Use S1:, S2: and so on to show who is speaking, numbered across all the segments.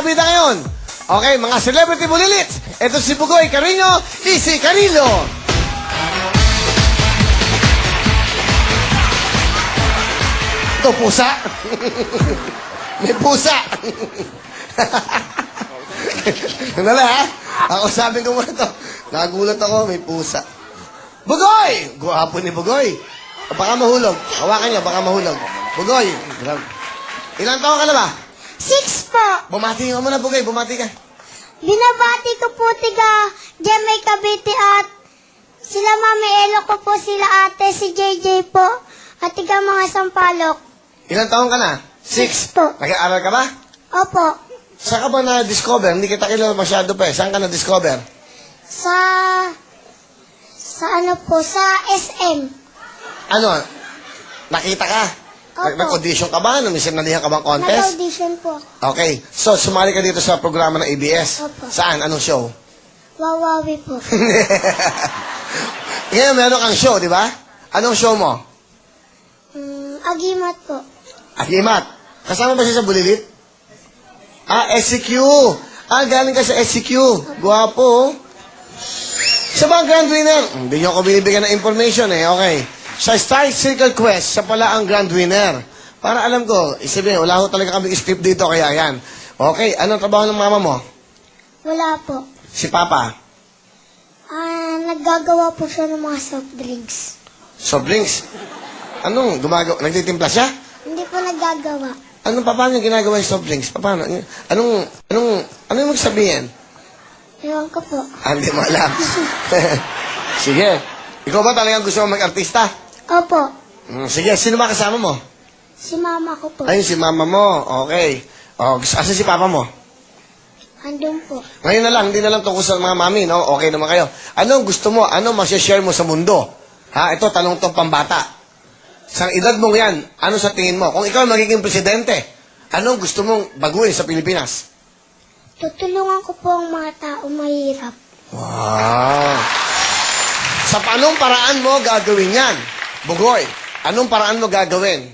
S1: Bida ngayon. Okay, mga celebrity bulilits. Ito si Bugoy Carino, Easy Carino. Ito, pusa. May pusa. Nala ha? Ako sabi ko muna to. Nagulat ako, may pusa. Bugoy! Guwapo ni Bugoy. Baka mahulog. Hawakan niya, baka mahulog. Bugoy. Ilang taon ka na ba?
S2: Six po.
S1: Bumati ka muna, Bugoy. Bumati ka.
S2: Binabati ko po tiga Jemay Cavite at sila Mami Elo ko po sila ate si JJ po at tiga mga Sampalok.
S1: Ilang taon ka na?
S2: Six po.
S1: Nag-aaral ka ba?
S2: Opo.
S1: Saan ka ba na-discover? Hindi kita kilala masyado pa eh. Saan ka na-discover?
S2: Sa sa ano po sa SM.
S1: Ano? Nakita ka?
S2: Opo.
S1: Nag-audition ka ba? Nung sinalihan ka bang contest?
S2: Nag-audition po.
S1: Okay. So, sumali ka dito sa programa ng ABS?
S2: Opo.
S1: Saan? Anong show?
S2: Wawawi po.
S1: Ngayon, meron kang show, di ba? Anong show mo?
S2: Mm, agimat po.
S1: Agimat. Kasama ba siya sa Bulilit? Ah, SCQ. Ah, galing ka sa SCQ. Guwapo. Siya ba ang grand winner? Hindi niyo ako binibigyan ng information eh. Okay. Sa Star Circle Quest, siya pala ang grand winner. Para alam ko, isabihin, wala ko talaga kami script dito, kaya yan. Okay, anong trabaho ng mama mo?
S2: Wala po.
S1: Si Papa?
S2: Ah, naggagawa po siya ng mga soft drinks.
S1: Soft drinks? Anong gumagawa? Nagtitimpla siya?
S2: Hindi po naggagawa.
S1: Anong pa- paano ginagawa yung soft drinks? Pa- Paano? Anong, anong, ano yung magsabihin?
S2: Ewan ko po.
S1: Ah, Hindi mo alam. Sige. Ikaw ba talagang gusto mo mag-artista?
S2: Opo.
S1: Mm, sige, sino ba kasama mo?
S2: Si mama ko po.
S1: Ayun, si mama mo. Okay. O, gusto- asan si papa mo?
S2: Andun po.
S1: Ngayon na lang, hindi na lang tungkol sa mga mami, no? Okay naman kayo. Anong gusto mo? Ano share mo sa mundo? Ha? Ito, tanong tong pambata. Sa edad mong yan, ano sa tingin mo? Kung ikaw magiging presidente, anong gusto mong baguhin sa Pilipinas?
S2: Tutulungan ko po ang mga tao mahirap.
S1: Wow! Sa anong paraan mo gagawin yan? Bugoy, anong paraan mo gagawin?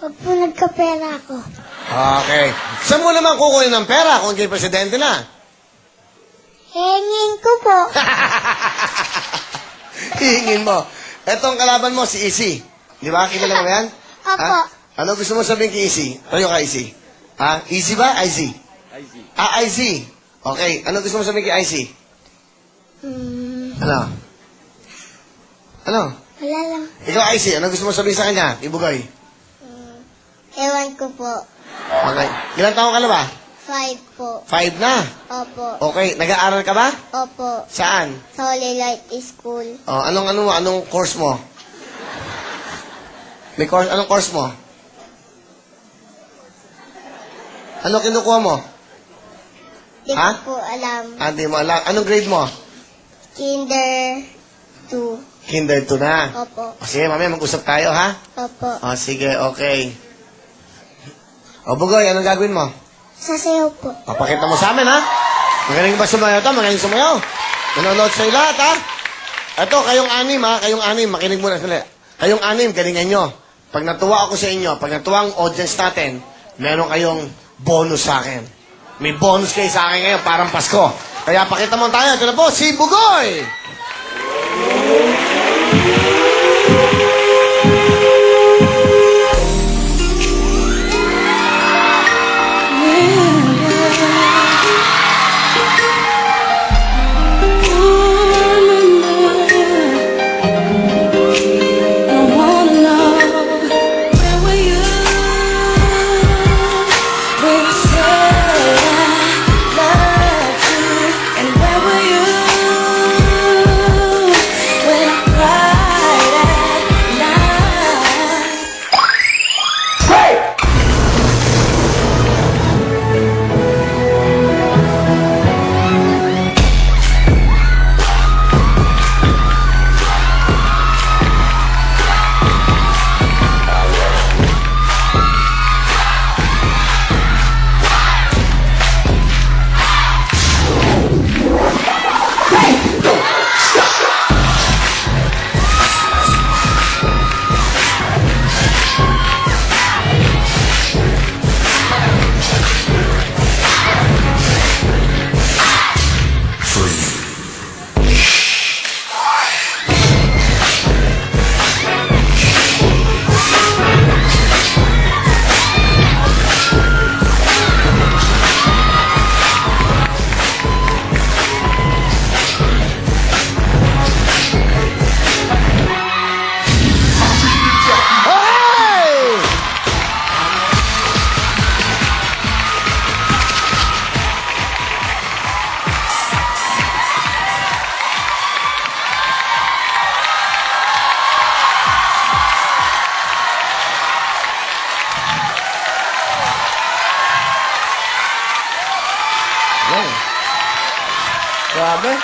S2: Pag po nagkapera ako,
S1: Okay. Saan mo naman kukunin ng pera kung kayo presidente na?
S2: hengin ko po.
S1: Hihingin mo. Etong kalaban mo, si Isi. Di ba? Kilala mo yan?
S2: Opo.
S1: Ha? Ano gusto mo sabihin kay Isi? Tayo ka, Isi. Ha? Easy ba? Icy?
S3: Icy.
S1: Ah, Icy. Okay. Ano gusto mo sabihin kay Icy?
S2: Hmm,
S1: Ano? Ano?
S2: Wala lang.
S1: Ikaw, Icy. Ano gusto mo sabihin sa kanya? Ibugoy.
S2: Ewan ko po.
S1: Okay. Ilang taon ka na ba?
S2: Five po.
S1: Five na.
S2: Opo.
S1: Okay. Nag-aaral ka ba?
S2: Opo.
S1: Saan?
S2: Sa Holy Light School.
S1: Oh, anong ano? Anong course mo? May course, anong course mo? Ano kinukuha mo?
S2: Di ko
S1: Ha?
S2: po alam.
S1: Ah, di mo alam. Anong grade mo?
S2: Kinder 2.
S1: Kinder 2 na.
S2: Opo.
S1: O sige, mamaya mag-usap tayo, ha?
S2: Opo.
S1: O sige, okay. O Bugoy, anong gagawin mo?
S2: Sasayaw po.
S1: Papakita mo sa amin, ha? Magaling ba sumayaw to? Magaling sumayaw. Nanonood sa'yo lahat, ha? Ito, kayong anim, ha? Kayong anim, makinig muna sila. Kayong anim, galingan nyo. Pag natuwa ako sa inyo, pag natuwa ang audience natin, meron kayong bonus sa akin. May bonus kayo sa akin ngayon, parang Pasko. Kaya pakita mo tayo. Ito na po, si Bugoy!
S4: I
S1: Grabe.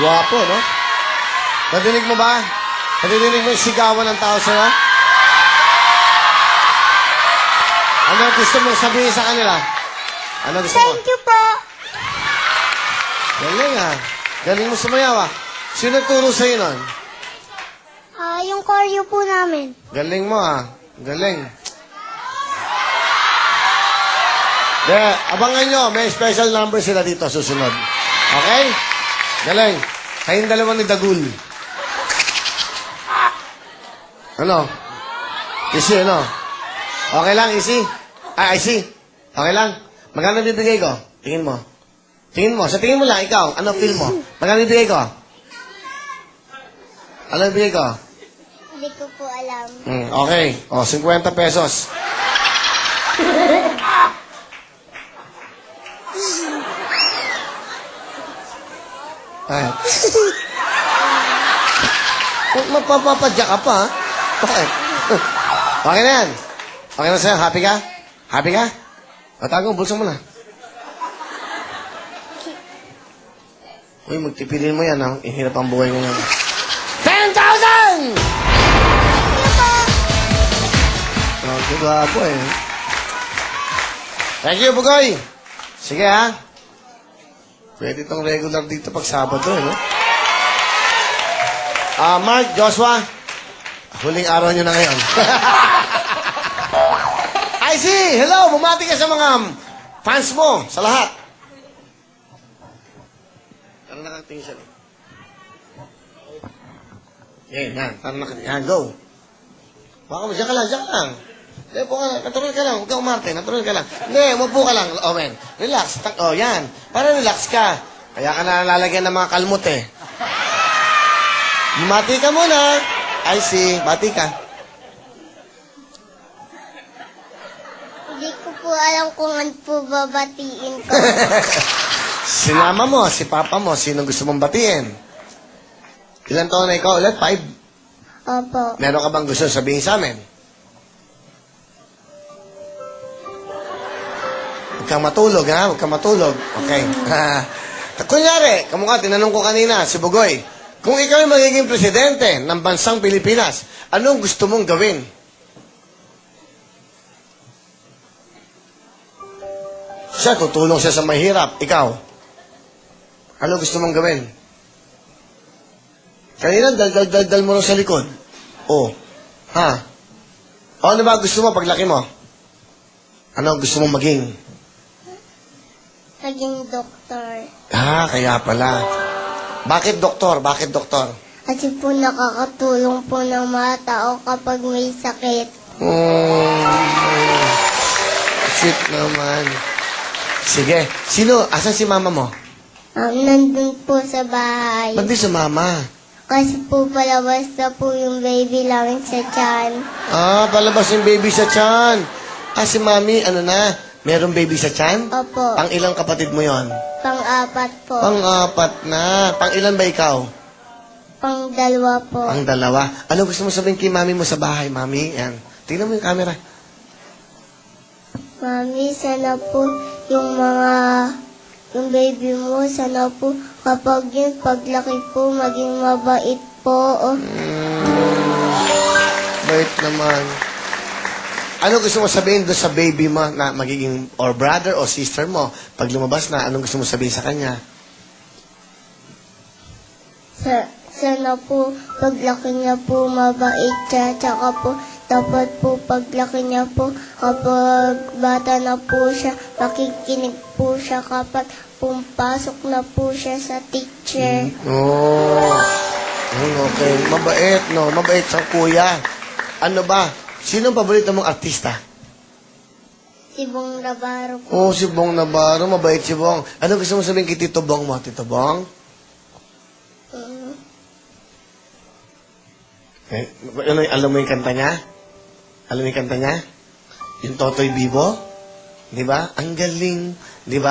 S1: Guwapo, no? Nadinig mo ba? Nadinig mo yung sigawan ng tao sa'yo? Ano gusto mong sabihin sa kanila? Ano gusto mo?
S2: Thank you po.
S1: Galing ah. Galing mo sumayaw ah. Sino nagturo sa'yo nun?
S2: Ah, yung choreo po namin.
S1: Galing mo ah. Galing. De, abangan nyo, may special number sila dito susunod. Okay? Galing. Kayong dalawa ni Dagul. Ano? Isi, ano? Okay lang, Isi? Ah, Isi? Okay lang? Magkano bibigay ko? Tingin mo. Tingin mo. Sa tingin mo lang, ikaw. Ano feel mo? Magkano bibigay ko? Ano bibigay ko?
S2: Hindi ko po alam.
S1: Mm, okay. O, 50 pesos. Ay. Mapapapadya ka pa, ha? Bakit? Okay na yan. Okay na sa'yo. Happy ka? Happy ka? Matago, bulsa mo na. Uy, magtipilin mo yan, ha? Ihirap ang buhay yan. 10,000! Oh, po eh. Thank you, Bugoy. Sige ha. Pwede itong regular dito pag Sabado eh, no? Ah, Mark, Joshua. Huling araw nyo na ngayon. I see! Hello! Bumati ka sa mga fans mo, sa lahat. Ano nakatingin siya? Yan, yan. Parang nakatingin. Yan, go. Baka mo, dyan ka lang, dyan ka lang. Hindi, po ka, natural ka lang. Huwag ka umarte, natural ka lang. Hindi, umupo ka lang. O, men. Relax. Tak- O, yan. Para relax ka. Kaya ka na lalagyan ng mga kalmot eh. Mati ka muna. I see. Bati ka.
S2: Hindi ko po alam kung ano po babatiin ko.
S1: Si mama mo, si papa mo, sino gusto mong batiin? Ilan taon na ikaw ulit? Five?
S2: Opo.
S1: Meron ka bang gusto sabihin sa amin? Kang matulog, ha? Huwag kang matulog. Okay. Kunyari, kamukha, tinanong ko kanina, si Bugoy, kung ikaw ay magiging presidente ng bansang Pilipinas, anong gusto mong gawin? Siya, tutulong siya sa mahirap. Ikaw, ano gusto mong gawin? Kanina, dal-dal-dal mo lang sa likod. Oh. Ha? O, ano ba gusto mo paglaki mo? Ano gusto mong maging?
S2: Naging doktor.
S1: Ah, kaya pala. Bakit doktor? Bakit doktor?
S2: Kasi po nakakatulong po ng mga tao kapag may sakit.
S1: Oh, shit naman. Sige. Sino? Asan si mama mo?
S2: Um, nandun po sa bahay.
S1: Ba't di sa mama?
S2: Kasi po palabas na po yung baby lang sa tiyan.
S1: Ah, palabas yung baby sa tiyan. Ah, si mami, ano na? Merong baby sa tiyan?
S2: Opo.
S1: Pang ilang kapatid mo yon?
S2: Pang-apat po.
S1: Pang-apat na. Pang ilan ba ikaw?
S2: Pang-dalawa po.
S1: Ang dalawa. Ano gusto mo sabihin kay mami mo sa bahay, mami? Yan. Tingnan mo yung camera.
S2: Mami, sana po yung mga yung baby mo, sana po kapag yun paglaki po, maging mabait po. Oh.
S1: Bait naman. Ano gusto mo sabihin doon sa baby mo na magiging or brother o sister mo? Pag lumabas na, anong gusto mo sabihin sa kanya?
S2: Sa, sana po paglaki niya po mabait siya, tsaka po dapat po paglaki niya po kapag bata na po siya, makikinig po siya kapag pumpasok na po siya sa teacher.
S1: Oh. Mm, okay. Mabait, no? Mabait sa kuya. Ano ba? Sino ang paborito mong artista?
S2: Si Bong Labaro po.
S1: Oh, si Bong Navarro. Mabait si Bong. Ano gusto mo sabihin kay Tito Bong mo? Tito Bong?
S2: Mm.
S1: Eh, ano, alam mo yung kanta niya? Alam mo yung kanta niya? Yung Totoy Bibo? Di ba? Ang galing. Di ba?